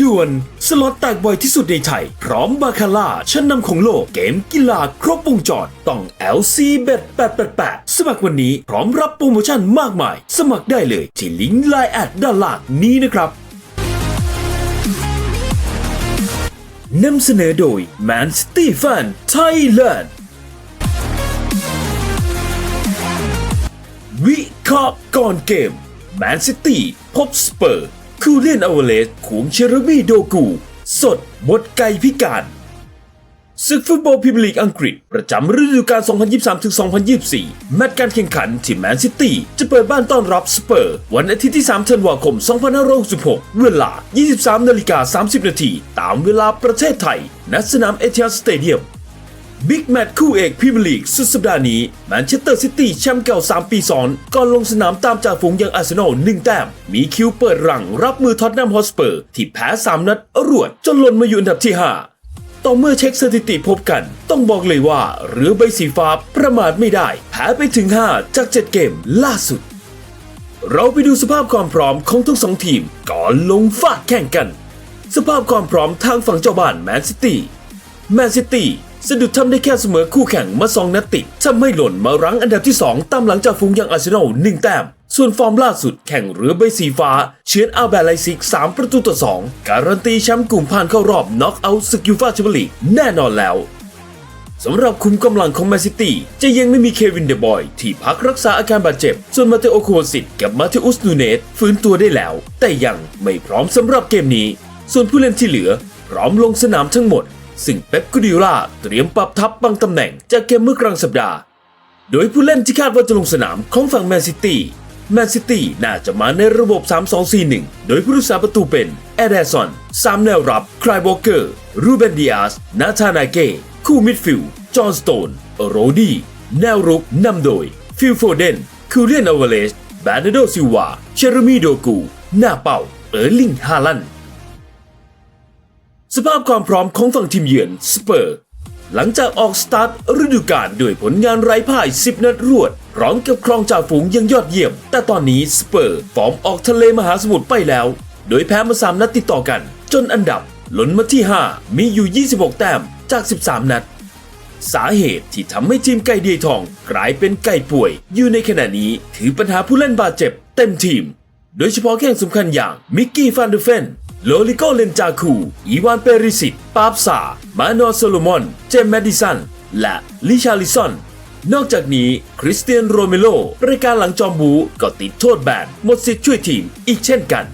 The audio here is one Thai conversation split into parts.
ด่วน สล็อตแตกบ่อยที่สุดในไทย พร้อมบาคาร่าชั้นนำของโลกเกมกีฬาครบวงจรต้อง LC Bet 888 สมัครวันนี้พร้อมรับโปรโมชั่นมากมาย สมัครได้เลยที่ลิงก์ไลน์แอดด้านล่างนี้นะครับนำเสนอโดย Man City Fan Thailand วิเคราะห์ก่อนเกม แมนซิตี้พบสเปอร์ คูเลียนอเวเลสขวงเชอร์มีโดกู สดหมดไกพิการศึกฟุตบอลพรีเมียร์ลีกอังกฤษ ประจำฤดูกาล 2023-2024 แมตช์การแข่งขันที่แมนซิตี้จะเปิดบ้านต้อนรับสเปอร์ วันอาทิตย์ที่ 3 ธันวาคม 2566 เวลา 23นาฬิกา30 นาที ตามเวลาประเทศไทย ณ สนามเอเทียสเตเดียม บิ๊กแมตช์คู่เอกพรีเมียร์ลีกสุดสัปดาห์นี้แมนเชสเตอร์ซิตี้แชมป์เก่า 3 ปีซ้อนก่อนลงสนามตามจ่าฝูงอย่างอาร์เซนอล1แต้ม มีคิวเปิดรังรับมือท็อตแนมฮอสเปอร์ ที่แพ้ 3 นัดรวด จนหล่นมาอยู่อันดับที่ 5 ต่อเมื่อเช็คสถิติพบกัน ต้องบอกเลยว่าเรือใบสีฟ้าประมาทไม่ได้ แพ้ไปถึง 5 จาก 7 เกมล่าสุด เราไปดูสภาพความพร้อมของทั้งสองทีมก่อนลงฟาดแข่งกัน สภาพความพร้อมทางฝั่งเจ้าบ้านแมนซิตี้แมนซิตี้ สะดุดทำได้แค่เสมอคู่แข่งมาสองนัดติดทำให้หล่นมารั้งอันดับที่ 2 ตามหลังจากฝูงย่างอาร์เซนอลหนึ่งแต้ม ส่วนฟอร์มล่าสุดแข่งเรือใบสีฟ้า เชือนอาแบลไลซิก 3 ประตูต่อ 2 การันตีแชมป์กลุ่มผ่านเข้ารอบน็อกเอาท์ศึกยูฟ่าแชมเปี้ยนลีกแน่นอนแล้วสำหรับคุมกำลังของแมนซิตี้จะยังไม่มีเควินเดบอย ที่พักรักษาอาการบาดเจ็บ ส่วนมาเตโอโควซิตกับมาเทอุสนูเนสฟื้นตัวได้แล้ว แต่ยังไม่พร้อมสำหรับเกมนี้ ส่วนผู้เล่นที่เหลือ พร้อมลงสนามทั้งหมด ซึ่งเป๊ปกูดิโอลาเตรียมปรับทัพบางตำแหน่งจากเกมเมื่อกลางสัปดาห์ โดยผู้เล่นที่คาดว่าจะลงสนามของฝั่งแมนซิตี้ แมนซิตี้น่าจะมาในระบบ 3-2-4-1 โดยผู้รักษาประตูเป็นแอดเดสันสามแนวรับคลายวอลเกอร์ รูเบนดิอาส นาธานาเก้ คู่มิดฟิลด์ จอห์นสโตน โรดี้ แนวรุกนำโดย ฟิลโฟเดน คูเลียนอเวเลส แบานาโดซิลวา เชอร์มีโดกู หน้าเป้า เออร์ลิง ฮาลันด์ สภาพความพร้อมของฝั่งทีมเยือนสเปอร์ หลังจากออกสตาร์ทฤดูกาลด้วยผลงานไร้พ่าย 10 นัดรวดพร้อมกับครองจ่าฝูงยังยอดเยี่ยม แต่ตอนนี้สเปอร์ฟอร์มออกทะเลมหาสมุทรไปแล้ว โดยแพ้มา3นัดติดต่อกัน จนอันดับหล่นมาที่ 5 มีอยู่ 26 แต้มจาก 13 นัด สาเหตุที่ทำให้ทีมไก่เดียทอง กลายเป็นไก่ป่วย อยู่ในขณะนี้ถือปัญหาผู้เล่นบาดเจ็บ เต็มทีม โดยเฉพาะแข้งสำคัญอย่างมิกกี้ฟันเดเฟน โลลิโกเลนจาคู อีวานเปริสิตปาบซา มาโนโซโลมอน เจมส์แมดิสัน และลิชาลิซอน นอกจากนี้คริสเตียนโรเมโลรายการหลังจอมบูก็ติดโทษแบนหมดสิทธิ์ช่วยทีมอีกเช่นกัน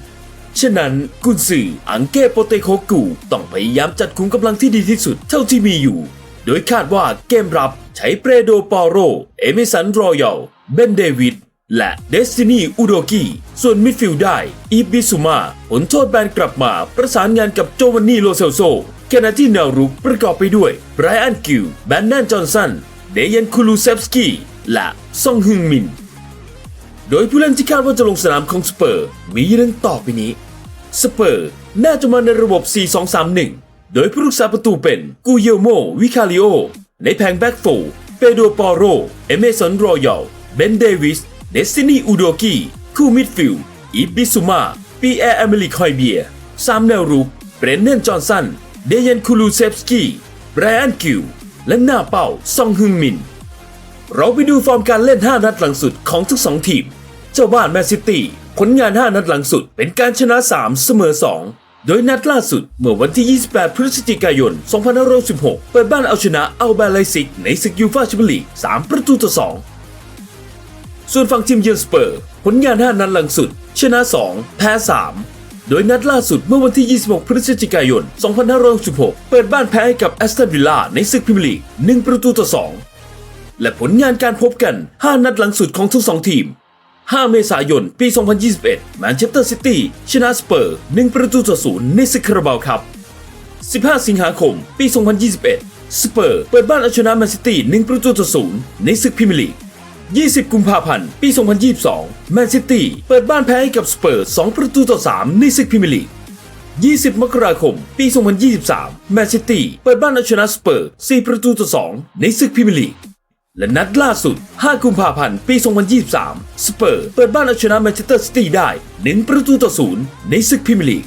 ฉะนั้นกุนซืออังเก้โปเตโคกูต้องพยายามจัดคุมกำลังที่ดีที่สุดเท่าที่มีอยู่ โดยคาดว่าเกมรับใช้เปรโดปอโร เอมิสันรอยัล เบนเดวิด และเดสตินีอุโดกิส่วนมิดฟิลด์ได้อีบิสุมาผลโทษแบนกลับมาประสานงานกับโจวานนี่โลเซลโซขณะที่แนวรุกประกอบไปด้วยไบรอันกิวแบนแนนจอห์นสัน เดยันคูลูเซฟสกี้และซองฮึงมิน โดยผู้เล่นที่คาดว่าจะลงสนามของสเปอร์มีดังต่อไปนี้สเปอร์น่าจะมาในระบบ 4-2-3-1 โดยผู้รักษาประตูเป็นกูเยโมวิคาริโอ ในแผงแบ็กโฟเปโดปอโร เอเมสันรอยัลเบนเดวิส เดสตินีอูโดกีคู่มิดฟิลด์อีบิสุมาปีแอร์อเมริคอยเบียสามแนวรุกเบรนเนนจอห์นสัน เดยันคูลูเซฟสกี้ไบรอันกิว และหน้าเป้าซองฮึงมิน เราไปดูฟอร์มการเล่น 5 นัดหลังสุดของทั้งสองทีม เจ้าบ้านแมนซิตี้ผลงาน 5 นัดหลังสุดเป็นการชนะ 3 เสมอ 2 โดยนัดล่าสุดเมื่อวันที่ 28 พฤศจิกายน 2516 เปิดบ้านเอาชนะอัลบาไลซิกในศึกยูฟาแชมเปี้ยนลีก 3 ประตูต่อ 2 ส่วนฝั่งทีมเยือนสเปอร์ ผลงาน 5 นัดหลังสุด ชนะ 2 แพ้ 3 โดยนัดล่าสุดเมื่อวันที่ 26 พฤศจิกายน 2516เปิดบ้านแพ้ให้กับแอสตันวิลล่าในศึกพรีเมียร์ลีก 1 ประตูต่อ 2 และผลงานการพบกัน 5 นัดหลังสุดของทั้งสองทีม 5 เมษายน ปี 2021 แมนเชสเตอร์ซิตี้ชนะสเปอร์ 1 ประตูต่อ 0 ในศึกคาราบาวครับ 15 สิงหาคม ปี 2021 สเปอร์เปิดบ้านเอาชนะแมนซิตี้ 1 ประตูต่อ 0 ในศึกพรีเมียร์ลีก 20 กุมภาพันธ์ ปี 2022 แมนซิตี้เปิดบ้านแพ้ให้กับสเปอร์2ประตูต่อ 3 ในศึกพรีเมียร์ลีก 20 มกราคม ปี 2023 แมนซิตี้เปิดบ้านเอาชนะสเปอร์ 4 ประตูต่อ 2 ในศึกพรีเมียร์ลีก และนัดล่าสุด 5 กุมภาพันธ์ ปี 2023 สเปอร์เปิดบ้านเอาชนะแมนเชสเตอร์ซิตี้ได้ 1 ประตูต่อ 0 ในศึกพรีเมียร์ลีก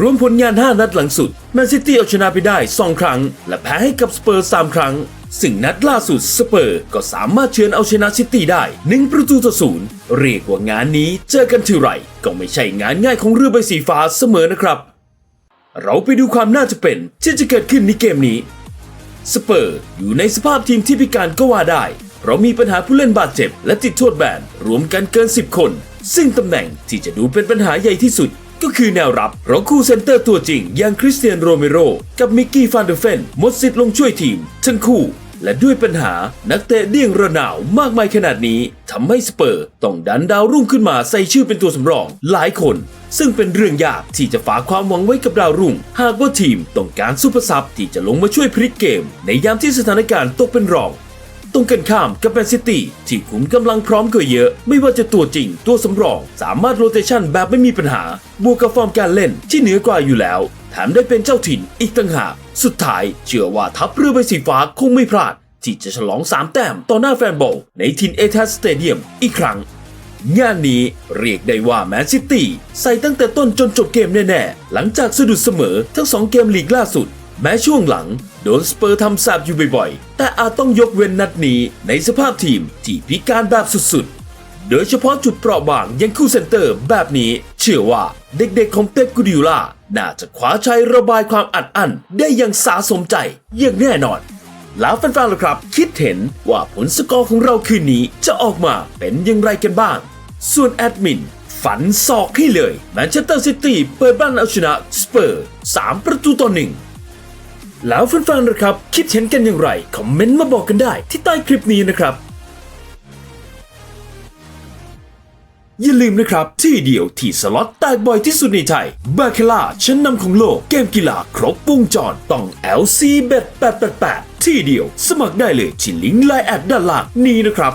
รวมผลงาน 5 นัดหลังสุด แมนซิตี้เอาชนะไปได้ 2 ครั้ง และแพ้ให้กับสเปอร์ 3 ครั้ง ซึ่งนัดล่าสุดสเปอร์ก็สามารถเฉือนเอาชนะซิตี้ได้1ประตูต่อศูนย์เรียกว่างานนี้เจอกันทีไรก็ไม่ใช่งานง่ายของเรือใบสีฟ้าเสมอนะครับ เราไปดูความน่าจะเป็นที่จะเกิดขึ้นในเกมนี้สเปอร์อยู่ในสภาพทีมที่พิการก็ว่าได้ เพราะมีปัญหาผู้เล่นบาดเจ็บและติดโทษแบนรวมกันเกิน 10 คน ซึ่งตำแหน่งที่จะดูเป็นปัญหาใหญ่ที่สุด ก็คือแนวรับราะคู่เซนเตอร์ตัวจริง อย่างคริสเตียนโรเมโรกับมิกกี้ฟานเดอร์เฟนหมดสิทธิ์ลงช่วยทีม ทั้งคู่และด้วยปัญหานักเตะเดี่ยงระนาวมากมายขนาดนี้ทำให้สเปอร์ต้องดันดาวรุ่งขึ้นมาใส่ชื่อเป็นตัวสำรองหลายคน ซึ่งเป็นเรื่องยากที่จะฝากความหวังไว้กับดาวรุ่ง หากว่าทีมต้องการซุปเปอร์ซับที่จะลงมาช่วยพลิกเกม ในยามที่สถานการณ์ตกเป็นรอง ตรงกันข้ามกับแมนซิตี้ที่ขุมกำลังพร้อมกว่าเยอะ ไม่ว่าจะตัวจริง ตัวสำรอง สามารถโรเตชันแบบไม่มีปัญหา บวกกับฟอร์มการเล่นที่เหนือกว่าอยู่แล้วแถมได้เป็นเจ้าถิ่นอีกต่างหาก สุดท้ายเชื่อว่าทัพเรือใบสีฟ้าคงไม่พลาด ที่จะฉลอง3แต้มต่อหน้าแฟนบอลในทินเอทัสสเตเดียมอีกครั้ง งานนี้เรียกได้ว่าแมนซิตี้ใส่ตั้งแต่ต้นจนจบเกมแน่ๆ หลังจากสะดุดเสมอทั้งสองเกมลีกล่าสุด แม้ช่วงหลังโดนสเปอร์ทำแสบอยู่บ่อยๆ แต่อาจต้องยกเว้นนัดนี้ในสภาพทีมที่พิการแบบสุดๆ โดยเฉพาะจุดเปราะบางยังคู่เซนเตอร์แบบนี้เชื่อว่าเด็กๆของเป๊ปกูดิล่าน่าจะคว้าชัยระบายความอัดอั้นได้อย่างสาสมใจอย่างแน่นอน แล้วแฟนๆล่ะครับ คิดเห็นว่าผลสกอร์ของเราคืนนี้จะออกมาเป็นอย่างไรกันบ้าง ส่วนแอดมินฝันศอกให้เลยแมนเชสเตอร์ซิตี้เปิดบ้านเอาชนะสเปอร์ 3 ประตูต่อหนึ่ง แล้วแฟนๆล่ะครับ คิดเห็นกันอย่างไร คอมเมนต์มาบอกกันได้ที่ใต้คลิปนี้นะครับ อย่าลืมนะครับ ที่เดียวที่สล็อตแตกบ่อยที่สุดในไทยบาคาร่าชั้นนำของโลกเกมกีฬาครบวงจรต้อง LC Bet 888 ที่เดียว สมัครได้เลยที่ลิงก์ไลน์แอดด้านล่างนี้นะครับ